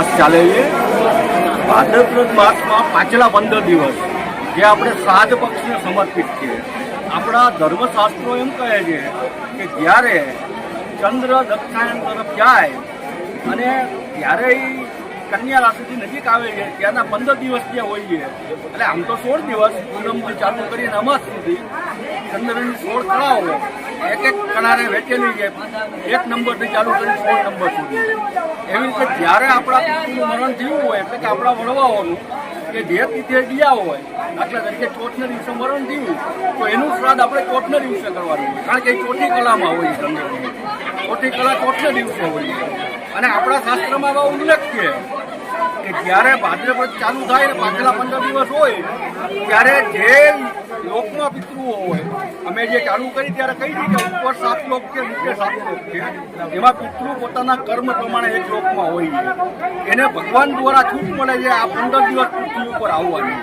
માસ ચાલે છે. માસમાં પાછલા પંદર દિવસ, જે આપણે સાધ પક્ષને સમર્પિત છીએ આપણા ધર્મશાસ્ત્રો એમ કહે છે કે જ્યારે ચંદ્ર દક્ષાયણ તરફ જાય અને જ્યારે ઈ કન્યા રાશિથી નજીક આવે છે ત્યાંના પંદર દિવસ ત્યાં છે, એટલે આમ તો સોળ દિવસ પૂનમથી ચાલુ કરીને અમાસ સુધી ચંદ્રની સોળ કળાઓ એક એક કણાને વેચેલી છે. એક નંબરથી ચાલુ કરી સોળ નંબર સુધી. એવી રીતે જ્યારે આપણા પિતાનું મરણ થયું હોય, એટલે કે આપણા વડવાઓનું, કે જે તિથિએ ગયા હોય, દાખલા તરીકે ચોથને દિવસે મરણ થયું, તો એનું શ્રાદ્ધ આપણે ચોથને દિવસે કરવાનું હોય. કારણ કે એ ચોથી કલામાં હોય છે ચોથી કલા ચોથને દિવસે હોય અને આપણા શાસ્ત્રમાં એવા ઉલ્લેખ છે કે જ્યારે ભાદ્રપદ ચાલુ થાય ને પાછલા પંદર દિવસ હોય, ત્યારે જે લોકમાં પિતૃઓ હોય, અમે જે ચાલુ કરી ત્યારે કહી કે ઉપર સાત લોક છે નીચે સાત લોક છે એમાં પિતૃ પોતાના કર્મ પ્રમાણે એક લોકમાં હોય છે. એને ભગવાન દ્વારા છૂટ મળે છે, આ પંદર દિવસ પૃથ્વી ઉપર આવવાની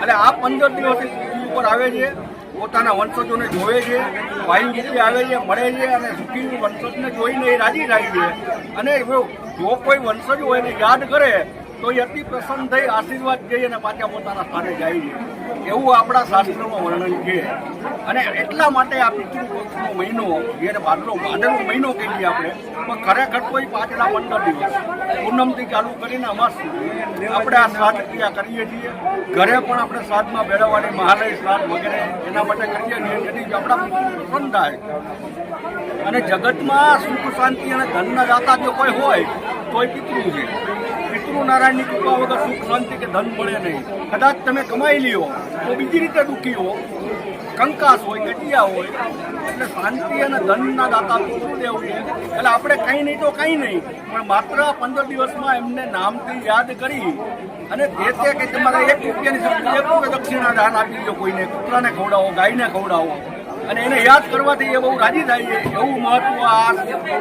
એટલે આ પંદર દિવસ પૃથ્વી ઉપર આવે છે, પોતાના વંશજોને જોવે છે વાયુ રૂપે આવે છે, મળે છે અને સુખી વંશજને જોઈને એ રાજી થાય છે. અને જો કોઈ વંશજ હોય એને યાદ કરે તો એ અતિ પ્રસન્ન થઈ આશીર્વાદ જઈ અને પાછા પોતાના સ્થાને જાય છે. એવું આપણા શાસ્ત્રોમાં વર્ણન છે. અને એટલા માટે આ પિતૃપક્ષનો મહિનો, જેને ભાદરો ભાદરવો મહિનો કહીએ આપણે, પણ ખરેખર કોઈ પાછલા પંદર દિવસ. પૂનમથી ચાલુ કરીને સુધી આપણે આ શ્રાદ્ધ ક્રિયા કરીએ છીએ. ઘરે પણ આપણે શ્રાદ્ધમાં મેળવવાની મહાલય શ્રાદ્ધ વગેરે એના માટે કરીએ છીએ, જેથી આપણા પ્રસન્ન થાય. અને જગતમાં સુખ, શાંતિ અને ધનના દાતા જો કોઈ હોય તો એ પિતૃ છે. પિતૃ નારાયણની કૃપા વગર સુખ, શાંતિ કે ધન મળે નહીં. કદાચ તમે કમાઈ લ્યો, તો બીજી રીતે દુઃખી હો. કંકાસ હોય ગટિયા હોય, એટલે શાંતિ અને ધનના દાતા પિતૃદેવ છે. એટલે આપણે કંઈ નહીં તો કંઈ નહીં, પણ માત્ર પંદર દિવસમાં એમને નામથી યાદ કરી અને જે તે કે તમારે એક રૂપિયાની એક રૂપિયા દક્ષિણા દાન આપી દો કોઈને, કૂતરાને ખવડાવો, ગાયને ખવડાવો. અને એને યાદ કરવાથી એ બહુ રાજી થાય છે. એવું મહત્વ આ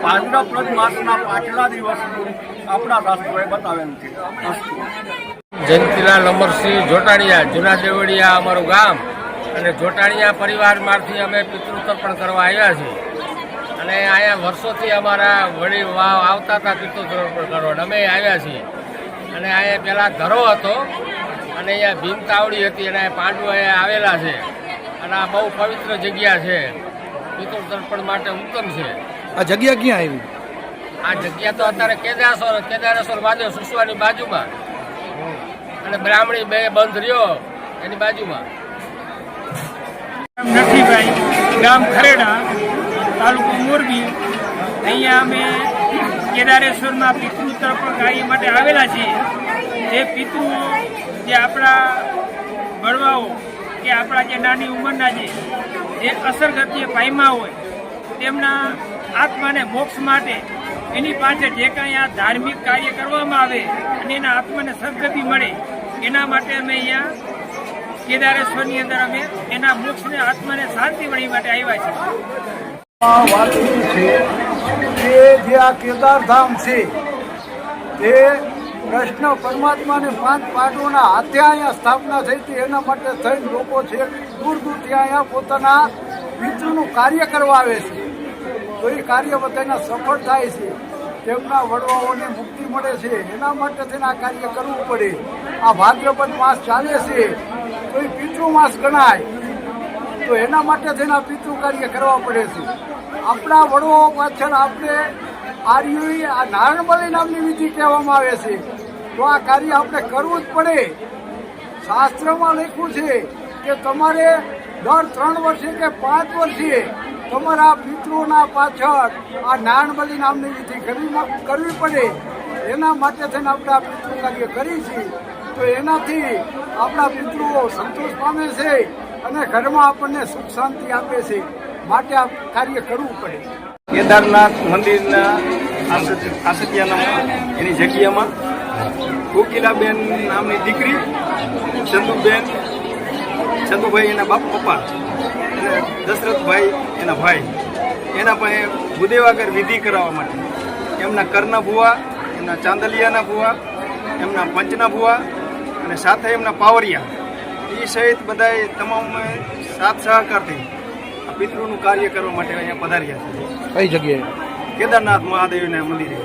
ભાદ્રપદ માસના પાછલા દિવસનું આપણા શાસ્ત્રોએ બતાવેલું છે. જયંતિલાલ અમરસિંહ જોટાણીયા, જૂના દેવળિયા અમારું ગામ. અને જોટાણીયા પરિવારમાંથી અમે પિતૃતર્પણ કરવા આવ્યા છીએ. અને અહીંયા વર્ષોથી અમારા વડી વાવ આવતા હતા પિતૃતર્પણ કરવા. અમે આવ્યા છીએ. અને અહીંયા પહેલાં ધરો હતો. અને અહીંયા ભીમ તાવડી હતી. અને પાંડુ અહીંયા આવેલા છે. અને આ બહુ પવિત્ર જગ્યા છે. પિતૃ તર્પણ માટે ઉત્તમ છે. આ જગ્યા ક્યાં આવી? આ જગ્યા તો અત્યારે કેદારેશ્વર કેદારેશ્વર મહાદેવ સુસવાની બાજુમાં. અને બ્રાહ્મણી બે બંધ રહ્યો એની બાજુમાં. નરસિંહભાઈ ગામ ખરેડા તાલુકો મોરબી. અહીંયા અમે કેદારેશ્વરમાં પિતૃ તર્પણ કાર્ય માટે આવેલા છીએ. જે પિતૃ જે આપણા બળવાઓ કે આપણા જે નાની ઉંમરના જે જે અસરગતિએ પામ્યા હોય, તેમના આત્માને મોક્ષ માટે એની પાસે જે કાંઈ આ ધાર્મિક કાર્ય કરવામાં આવે અને એના આત્માને સદગતિ મળે, એના માટે અમે અહીંયા કેદારેશ્વરની અંદર અમે એના મોક્ષને, આત્માને શાંતિ મળી માટે આવ્યા છીએ. કે જે આ કેદારધામ છે તે કૃષ્ણ પરમાત્માને પાંચ પાંડવોના હાથે અહીંયા સ્થાપના થઈ હતી. એના માટે થઈને લોકો છે દૂર દૂરથી અહીંયા પોતાના પિતૃનું કાર્ય કરવા આવે છે. તો એ કાર્ય બધાના સફળ થાય છે. તેમના વડવાઓને મુક્તિ મળે છે. એના માટે થઈને આ કાર્ય કરવું પડે. આ ભાદ્રપદ માસ ચાલે છે. તો એ પિતૃ માસ ગણાય. તો એના માટે થઈને આ પિતૃ કાર્ય કરવા પડે છે. આપણા વડવાઓ પાછળ આપણે આર્યુ આ નારણબલી નામની વિધિ કહેવામાં આવે છે. તો આ કાર્ય આપણે કરવું જ પડે. શાસ્ત્રમાં લખ્યું છે કે તમારે દર ત્રણ વર્ષે કે પાંચ વર્ષે તમારા પિતૃઓના પાછળ આ નારણબલી નામની વિધિ કરવી કરવી પડે. એના માટે થઈને આપણે આ પિતૃ કાર્ય કરી છીએ. તો એનાથી આપણા પિતૃઓ સંતોષ પામે છે અને ઘરમાં આપણને સુખ શાંતિ આપે છે. માટે આ કાર્ય કરવું પડે. કેદારનાથ મંદિરના આસત- આસતિયાના એની જગ્યામાં કોકિલાબેન નામની દીકરી, ચંદુબેન, ચંદુભાઈ એના બાપ પપ્પા અને દશરથભાઈ એના ભાઈ. એના પાસે ભૂદેવાગર વિધિ કરાવવા માટે. એમના કરના ભુવા, એમના ચાંદલિયાના ભુવા, એમના પંચના ભુવા અને સાથે એમના પાવરિયા. એ સહિત બધાએ તમામ સાથ સહકારથી પિતૃનું કાર્ય કરવા માટે અહીંયા પધાર્યા છે. કઈ જગ્યાએ? કેદારનાથ મહાદેવના મંદિરે.